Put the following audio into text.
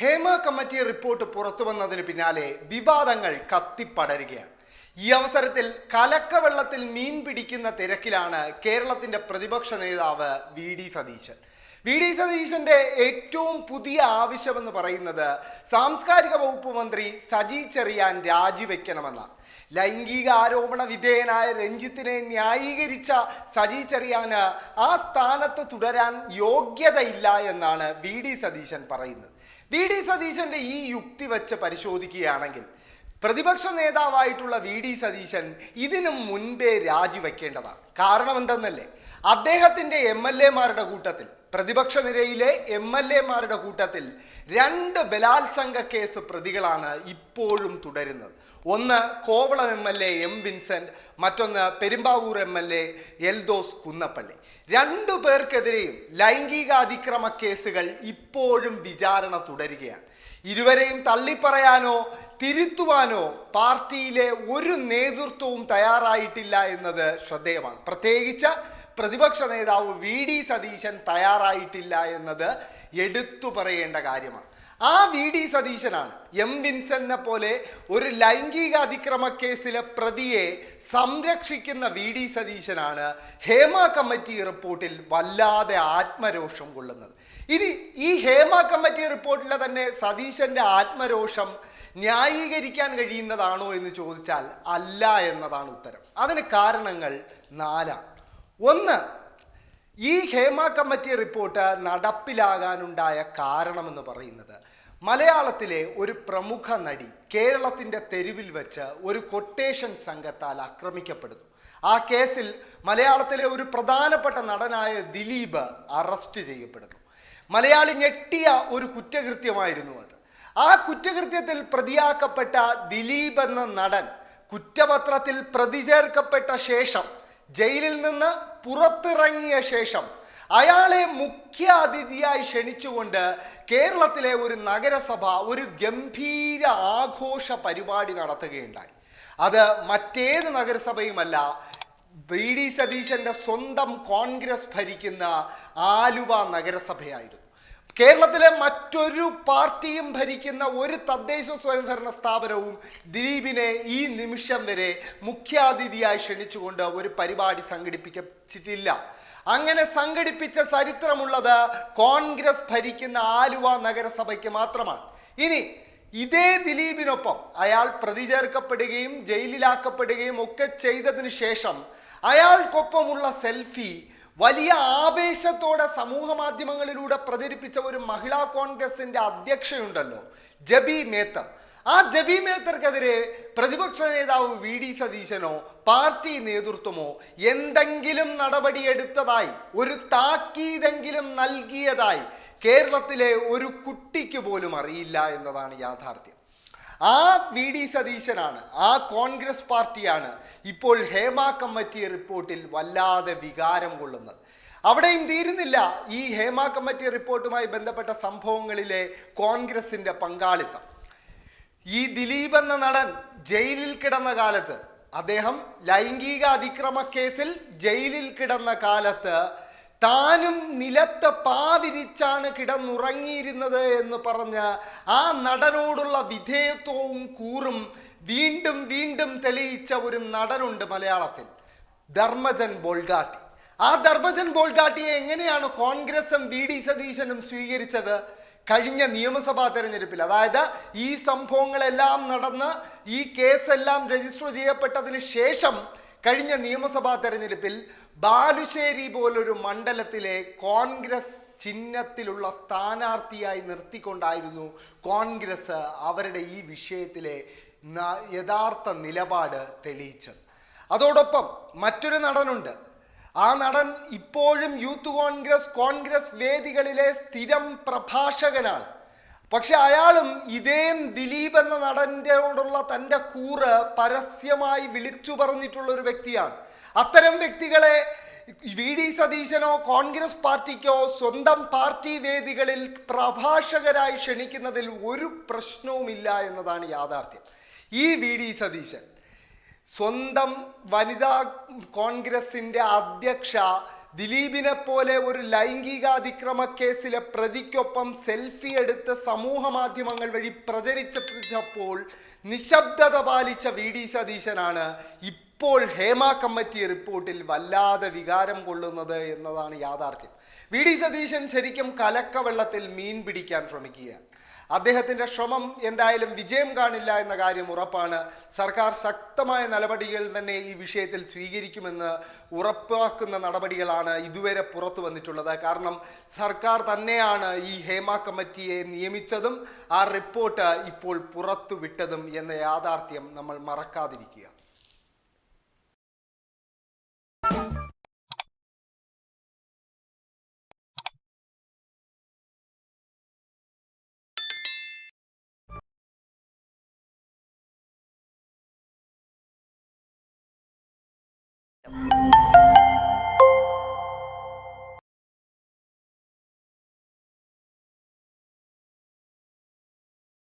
Hema committee report പുറത്തു വന്നതിന് പിന്നാലെ വിവാദങ്ങൾ കത്തിപ്പടരുകയാണ്. ഈ അവസരത്തിൽ കലക്കവെള്ളത്തിൽ മീൻ പിടിക്കുന്ന തിരക്കിലാണ് കേരളത്തിന്റെ പ്രതിപക്ഷ നേതാവ് V D Satheesan. V D സതീശന്റെ ഏറ്റവും പുതിയ ആവശ്യമെന്ന് പറയുന്നത് സാംസ്കാരിക വകുപ്പ് മന്ത്രി സജി ചെറിയാൻ രാജിവെക്കണമെന്നാണ് ലൈംഗിക ആരോപണ വിധേയനായ രഞ്ജിത്തിനെ ന്യായീകരിച്ച സജി ചെറിയാന് ആ സ്ഥാനത്ത് തുടരാൻ യോഗ്യതയില്ല എന്നാണ് വി ഡി സതീശൻ പറയുന്നത്. വി ഡി സതീശന്റെ ഈ യുക്തി വെച്ച് പരിശോധിക്കുകയാണെങ്കിൽ പ്രതിപക്ഷ നേതാവായിട്ടുള്ള വി ഡി സതീശൻ ഇതിനു മുൻപേ രാജിവെക്കേണ്ടതാണ്. കാരണം എന്തെന്നല്ലേ അദ്ദേഹത്തിന്റെ എം എൽ എമാരുടെ കൂട്ടത്തിൽ പ്രതിപക്ഷ നിരയിലെ എം എൽ എമാരുടെ കൂട്ടത്തിൽ രണ്ട് ബലാത്സംഗ കേസ് പ്രതികളാണ് ഇപ്പോഴും തുടരുന്നത്. ഒന്ന് Kovalam M L A M Vincent മറ്റൊന്ന് Perumbavoor M L A Eldhose Kunnappilly. രണ്ടു പേർക്കെതിരെയും ലൈംഗിക അതിക്രമ കേസുകൾ ഇപ്പോഴും വിചാരണ തുടരുകയാണ്. ഇരുവരെയും തള്ളിപ്പറയാനോ തിരുത്തുവാനോ പാർട്ടിയിലെ ഒരു നേതൃത്വവും തയ്യാറായിട്ടില്ല എന്നത് ശ്രദ്ധേയമാണ്. പ്രത്യേകിച്ച് പ്രതിപക്ഷ നേതാവ് വി ഡി സതീശൻ തയ്യാറായിട്ടില്ല എന്നത് എടുത്തു പറയേണ്ട കാര്യമാണ്. ആ വി ഡി സതീശനാണ്. എം വിൻസെന്നെ പോലെ ഒരു ലൈംഗിക അതിക്രമ കേസിലെ പ്രതിയെ സംരക്ഷിക്കുന്ന വി ഡി സതീശനാണ് ഹേമ കമ്മിറ്റി റിപ്പോർട്ടിൽ വല്ലാതെ ആത്മരോഷം കൊള്ളുന്നത്. ഇനി ഈ ഹേമ കമ്മിറ്റി റിപ്പോർട്ടിലെ തന്നെ സതീശന്റെ ആത്മരോഷം ന്യായീകരിക്കാൻ കഴിയുന്നതാണോ എന്ന് ചോദിച്ചാൽ അല്ല എന്നതാണ് ഉത്തരം. അതിന് കാരണങ്ങൾ നാലാണ് ഒന്ന് ഈ ഹേമ കമ്മിറ്റി റിപ്പോർട്ട് നടപ്പിലാകാനുണ്ടായ കാരണമെന്ന് പറയുന്നത് മലയാളത്തിലെ ഒരു പ്രമുഖ നടി കേരളത്തിന്റെ തെരുവിൽ വെച്ച് ഒരു കൊട്ടേഷൻ സംഘത്താൽ ആക്രമിക്കപ്പെടുന്നു. ആ കേസിൽ മലയാളത്തിലെ ഒരു പ്രധാനപ്പെട്ട നടനായ ദിലീപ് അറസ്റ്റ് ചെയ്യപ്പെടുന്നു. മലയാളി ഞെട്ടിയ ഒരു കുറ്റകൃത്യമായിരുന്നു അത്. ആ കുറ്റകൃത്യത്തിൽ പ്രതിയാക്കപ്പെട്ട ദിലീപ് എന്ന നടൻ കുറ്റപത്രത്തിൽ പ്രതി ചേർക്കപ്പെട്ട ശേഷം ജയിലിൽ നിന്ന് പുറത്തിറങ്ങിയ ശേഷം അയാളെ മുഖ്യ അതിഥിയായി ക്ഷണിച്ചുകൊണ്ട് കേരളത്തിലെ ഒരു നഗരസഭ ഒരു ഗംഭീര ആഘോഷ പരിപാടി നടത്തുകയുണ്ടായി. അത് മറ്റേത് നഗരസഭയുമല്ല വി ഡി സതീശന്റെ സ്വന്തം കോൺഗ്രസ് ഭരിക്കുന്ന ആലുവ നഗരസഭയായിരുന്നു. കേരളത്തിലെ മറ്റൊരു പാർട്ടിയും ഭരിക്കുന്ന ഒരു തദ്ദേശ സ്വയംഭരണ സ്ഥാപനവും ദിലീപിനെ ഈ നിമിഷം വരെ മുഖ്യാതിഥിയായി ക്ഷണിച്ചുകൊണ്ട് ഒരു പരിപാടി സംഘടിപ്പിച്ചിട്ടില്ല അങ്ങനെ സംഘടിപ്പിച്ച ചരിത്രമുള്ളത് കോൺഗ്രസ് ഭരിക്കുന്ന ആലുവ നഗരസഭയ്ക്ക് മാത്രമാണ്. ഇനി ഇതേ ദിലീപിനൊപ്പം അയാൾ പ്രതി ചേർക്കപ്പെടുകയും ജയിലിലാക്കപ്പെടുകയും ഒക്കെ ചെയ്തതിനു ശേഷം അയാൾക്കൊപ്പമുള്ള സെൽഫി വലിയ ആവേശത്തോടെ സമൂഹ മാധ്യമങ്ങളിലൂടെ പ്രചരിപ്പിച്ച ഒരു മഹിളാ കോൺഗ്രസിന്റെ അധ്യക്ഷയുണ്ടല്ലോ ജബി മേത്തർ. ആ ജബി മേത്തർക്കെതിരെ പ്രതിപക്ഷ നേതാവ് വി ഡി സതീശനോ പാർട്ടി നേതൃത്വമോ എന്തെങ്കിലും നടപടിയെടുത്തതായി ഒരു താക്കീതെങ്കിലും നൽകിയതായി കേരളത്തിലെ ഒരു കുട്ടിക്ക് പോലും അറിയില്ല എന്നതാണ് യാഥാർത്ഥ്യം. ആ വി ഡി സതീശനാണ് ആ കോൺഗ്രസ് പാർട്ടിയാണ് ഇപ്പോൾ ഹേമ കമ്മിറ്റി റിപ്പോർട്ടിൽ വല്ലാതെ വികാരം കൊള്ളുന്നത്. അവിടെയും തീരുന്നില്ല ഈ ഹേമ കമ്മിറ്റി റിപ്പോർട്ടുമായി ബന്ധപ്പെട്ട സംഭവങ്ങളിലെ കോൺഗ്രസിന്റെ പങ്കാളിത്തം. ഈ ദിലീപ് എന്ന നടൻ ജയിലിൽ കിടന്ന കാലത്ത് അദ്ദേഹം ലൈംഗിക അതിക്രമ കേസിൽ ജയിലിൽ കിടന്ന കാലത്ത് താനും നിലത്ത് പാവിരിച്ചാണ് കിടന്നുറങ്ങിയിരുന്നത് എന്ന് പറഞ്ഞ് ആ നടനോടുള്ള വിധേയത്വവും കൂറും വീണ്ടും വീണ്ടും തെളിയിച്ച ഒരു നടനുണ്ട് മലയാളത്തിൽ ധർമ്മജൻ ബോൾഗാട്ടി. ആ ധർമ്മജൻ ബോൾഗാട്ടിയെ എങ്ങനെയാണ് കോൺഗ്രസും വി ഡി സതീശനും സ്വീകരിച്ചത്? കഴിഞ്ഞ നിയമസഭാ തെരഞ്ഞെടുപ്പിൽ. അതായത് ഈ സംഭവങ്ങളെല്ലാം നടന്ന് ഈ കേസെല്ലാം രജിസ്റ്റർ ചെയ്യപ്പെട്ടതിന് ശേഷം കഴിഞ്ഞ നിയമസഭാ തെരഞ്ഞെടുപ്പിൽ ബാലുശ്ശേരി പോലൊരു മണ്ഡലത്തിലെ കോൺഗ്രസ് ചിഹ്നത്തിലുള്ള സ്ഥാനാർത്ഥിയായി നിർത്തിക്കൊണ്ടായിരുന്നു കോൺഗ്രസ് അവരുടെ ഈ വിഷയത്തിലെ യഥാർത്ഥ നിലപാട് തെളിയിച്ചത്. അതോടൊപ്പം മറ്റൊരു നടനുണ്ട്. ആ നടൻ ഇപ്പോഴും യൂത്ത് കോൺഗ്രസ് കോൺഗ്രസ് വേദികളിലെ സ്ഥിരം പ്രഭാഷകനാണ്. പക്ഷെ അയാളും ഇതേ ദിലീപ് എന്ന നടന്റെയോടുള്ള തന്റെ കൂറ് പരസ്യമായി വിളിച്ചു പറഞ്ഞിട്ടുള്ള ഒരു വ്യക്തിയാണ്. അത്തരം വ്യക്തികളെ വി ഡി സതീശനോ കോൺഗ്രസ് പാർട്ടിക്കോ സ്വന്തം പാർട്ടി വേദികളിൽ പ്രഭാഷകരായി ക്ഷണിക്കുന്നതിൽ ഒരു പ്രശ്നവുമില്ല എന്നതാണ് യാഥാർത്ഥ്യം. ഈ വി ഡി സതീശൻ സ്വന്തം വനിതാ കോൺഗ്രസിന്റെ അധ്യക്ഷ ദിലീപിനെ പോലെ ഒരു ലൈംഗികാതിക്രമ കേസിലെ പ്രതിക്കൊപ്പം സെൽഫി എടുത്ത് സമൂഹ മാധ്യമങ്ങൾ വഴി പ്രചരിച്ചപ്പോൾ നിശബ്ദത പാലിച്ച വി ഡി സതീശനാണ് ഇപ്പോൾ ഹേമ കമ്മിറ്റി റിപ്പോർട്ടിൽ വല്ലാതെ വികാരം കൊള്ളുന്നത് എന്നതാണ് യാഥാർത്ഥ്യം. വി ഡി സതീശൻ ശരിക്കും കലക്കവെള്ളത്തിൽ മീൻ പിടിക്കാൻ ശ്രമിക്കുകയാണ്. അദ്ദേഹത്തിന്റെ ശ്രമം എന്തായാലും വിജയം കാണില്ല എന്ന കാര്യം ഉറപ്പാണ്. സർക്കാർ ശക്തമായ നടപടികൾ തന്നെ ഈ വിഷയത്തിൽ സ്വീകരിക്കുമെന്ന് ഉറപ്പാക്കുന്ന നടപടികളാണ് ഇതുവരെ പുറത്തു വന്നിട്ടുള്ളത്. കാരണം സർക്കാർ തന്നെയാണ് ഈ ഹേമ കമ്മിറ്റിയെ നിയമിച്ചതും ആ റിപ്പോർട്ട് ഇപ്പോൾ പുറത്തുവിട്ടതും എന്ന യാഥാർത്ഥ്യം നമ്മൾ മറക്കാതിരിക്കുക. you.